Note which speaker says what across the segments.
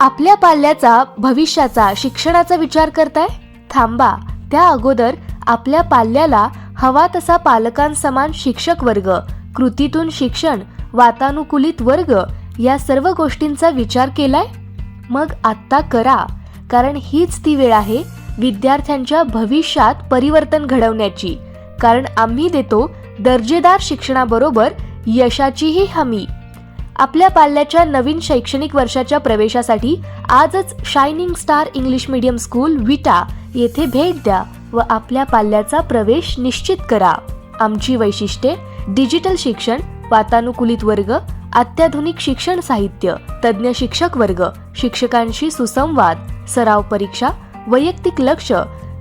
Speaker 1: आपल्या पाल्याचा भविष्याचा शिक्षणाचा विचार करताय? थांबा. त्या अगोदर आपल्या पाल्याला हवा तसा पालकांसमान शिक्षक वर्ग कृतीतून शिक्षण वातानुकूलित वर्ग या सर्व गोष्टींचा विचार केलाय? मग आत्ता करा. कारण हीच ती वेळ आहे विद्यार्थ्यांच्या भविष्यात परिवर्तन घडवण्याची. कारण आम्ही देतो दर्जेदार शिक्षणाबरोबर यशाचीही हमी. आपल्या पाल्याच्या नवीन शैक्षणिक वर्षाच्या प्रवेशासाठी आजच shining star English medium school Vita येथे भेट द्या व आपल्या पाल्याचा प्रवेश निश्चित करा. आमची वैशिष्ट्ये डिजिटल शिक्षण वातानुकूलित वर्ग अत्याधुनिक शिक्षण साहित्य तज्ज्ञ शिक्षक वर्ग शिक्षकांशी सुसंवाद सराव परीक्षा वैयक्तिक लक्ष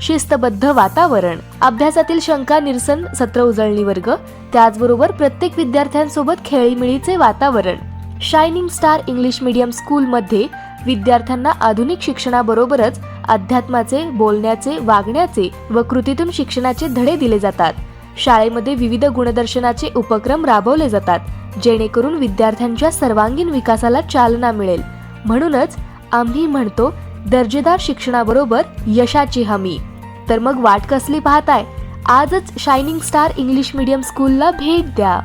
Speaker 1: शिस्तबद्ध वातावरण अभ्यासातील शंका निरसन सत्र उजळणी वर्ग त्याचबरोबर प्रत्येक विद्यार्थ्यांसोबत खेळीमिळीचे वातावरण. शायनिंग स्टार इंग्लिश मीडियम स्कूलमध्ये विद्यार्थ्यांना आधुनिक शिक्षणाबरोबरच अध्यात्माचे बोलण्याचे वागण्याचे व कृतीतून शिक्षणाचे धडे दिले जातात. शाळेमध्ये विविध गुणदर्शनाचे उपक्रम राबवले जातात जेणेकरून विद्यार्थ्यांच्या सर्वांगीण विकासाला चालना मिळेल. म्हणूनच आम्ही म्हणतो दर्जेदार शिक्षणाबरोबर यशाची हमी. तर मग वाट कसली पाहताय? आजच शायनिंग स्टार इंग्लिश मीडियम स्कूलला भेट द्या.